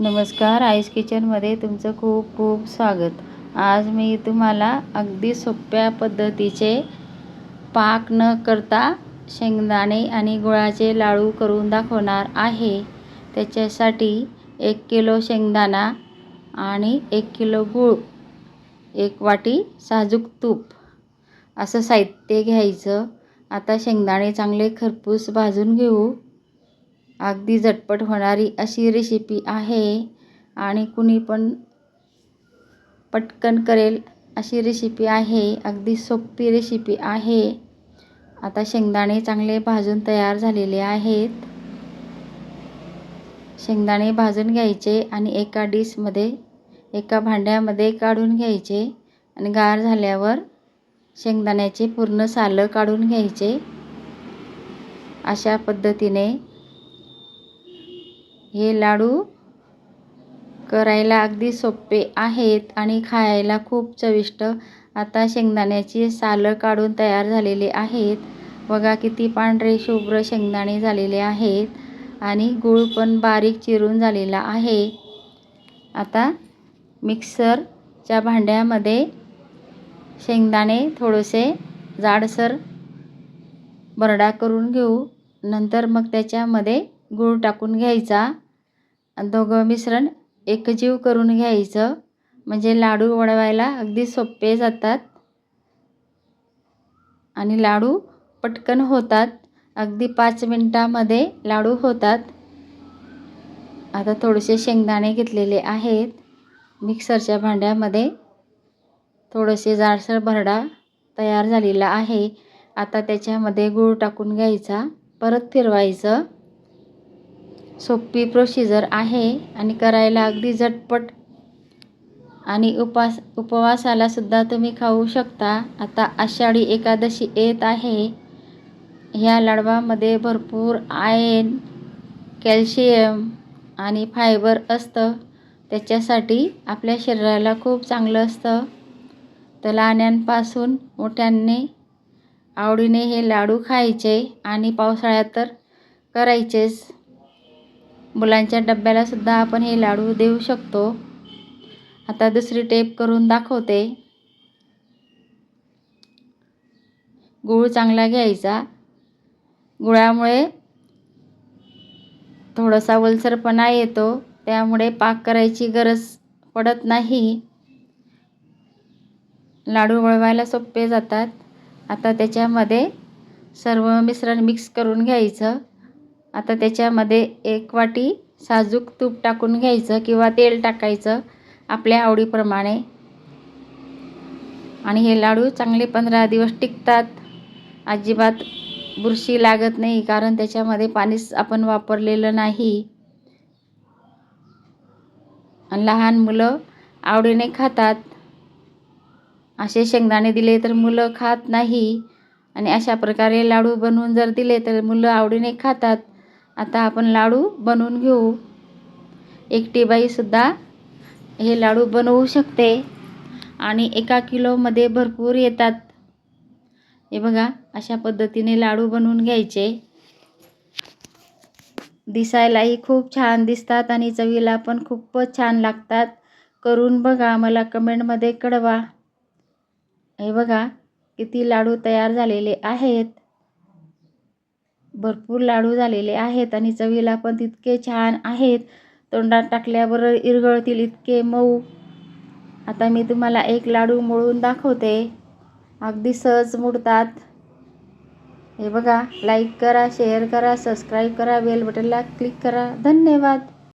नमस्कार आईस किचनमध्ये तुमचं खूप खूप स्वागत. आज मी तुम्हाला अगदी सोप्या पद्धतीचे पाक न करता शेंगदाणे आणि गुळाचे लाडू करून दाखवणार आहे. त्याच्यासाठी एक किलो शेंगदाणा आणि एक किलो गूळ एक वाटी साजूक तूप असं साहित्य घ्यायचं. आता शेंगदाणे चांगले खरपूस भाजून घेऊ. अगदी झटपट होणारी अशी रेसिपी आहे. आणि कुणी पण पटकन करेल अशी रेसिपी आहे. अगदी सोपी रेसिपी आहे. आता शेंगदाणे चांगले भाजून तयार झालेले आहेत. शेंगदाणे भाजून घ्यायचे आणि एका डिशमध्ये एका भांड्यामध्ये काढून घ्यायचे. आणि गार झाल्यावर शेंगदाण्याचे पूर्ण सालं काढून घ्यायचे. अशा पद्धतीने हे लाडू करायला अगदी सोपे आहेत आणि खायला खूप चविष्ट. आता शेंगदाण्याची सालं काढून तयार झालेले आहेत. बघा किती पांढरे शुभ्र शेंगदाणे झालेले आहेत आणि गूळ पण बारीक चिरून झालेला आहे. आता मिक्सरच्या भांड्यामध्ये शेंगदाणे थोडेसे जाडसर बरडा करून घेऊ. नंतर मग त्याच्यामध्ये गूळ टाकून घ्यायचा. दोघं मिश्रण एकजीव करून घ्यायचं. म्हणजे लाडू वळवायला अगदी सोपे जातात. आणि लाडू पटकन होतात. अगदी पाच मिनटामध्ये लाडू होतात. आता थोडेसे शेंगदाणे घेतलेले आहेत. मिक्सरच्या भांड्यामध्ये थोडेसे जाडसर भरडा तयार झालेला आहे. आता त्याच्यामध्ये गूळ टाकून घ्यायचा. परत फिरवायचं. सोपी प्रोसिजर आहे आणि करायला अगदी झटपट. आणि उपास उपवासालासुद्धा तुम्ही खाऊ शकता. आता आषाढी एकादशी येत आहे. ह्या लाडवामध्ये भरपूर आयन कॅल्शियम आणि फायबर असतं. त्याच्यासाठी आपल्या शरीराला खूप चांगलं असतं. तर लहान्यांपासून मोठ्यांनी आवडीने हे लाडू खायचे आणि पावसाळ्यात तर करायचेच. मुलांच्या डब्यालासुद्धा आपण हे लाडू देऊ शकतो. आता दुसरी टेप करून दाखवते. गूळ चांगला घ्यायचा. गुळामुळे थोडासा वलसरपणा येतो. त्यामुळे पाक करायची गरज पडत नाही. लाडू वळवायला सोपे जातात. आता त्याच्यामध्ये सर्व मिश्रण मिक्स करून घ्यायचं. आता त्याच्यामध्ये एक वाटी साजूक तूप टाकून घ्यायचं किंवा तेल टाकायचं आपल्या आवडीप्रमाणे. आणि हे लाडू चांगले पंधरा दिवस टिकतात. अजिबात बुरशी लागत नाही कारण त्याच्यामध्ये पाणीच आपण वापरलेलं नाही. लहान मुलं आवडीने खातात. असे शेंगदाणे दिले तर मुलं खात नाही. आणि अशा प्रकारे लाडू बनवून जर दिले तर मुलं आवडीने खातात. आता आपण लाडू बनवून घेऊ. एकटी बाईसुद्धा हे लाडू बनवू शकते. आणि एका किलोमध्ये भरपूर येतात. हे बघा अशा पद्धतीने लाडू बनवून घ्यायचे. दिसायलाही खूप छान दिसतात आणि चवीला पण खूपच छान लागतात. करून बघा मला कमेंटमध्ये कळवा. हे बघा किती लाडू तयार झालेले आहेत. भरपूर लाडू झालेले आहेत आणि चवीला पण तितके छान आहेत. तोंडात टाकल्यावर इरगळतील इतके मऊ. आता मी तुम्हाला एक लाडू मोडून दाखवते. अगदी सहज मुडतात. हे बघा लाईक करा शेअर करा सबस्क्राईब करा बेल बटनला क्लिक करा. धन्यवाद.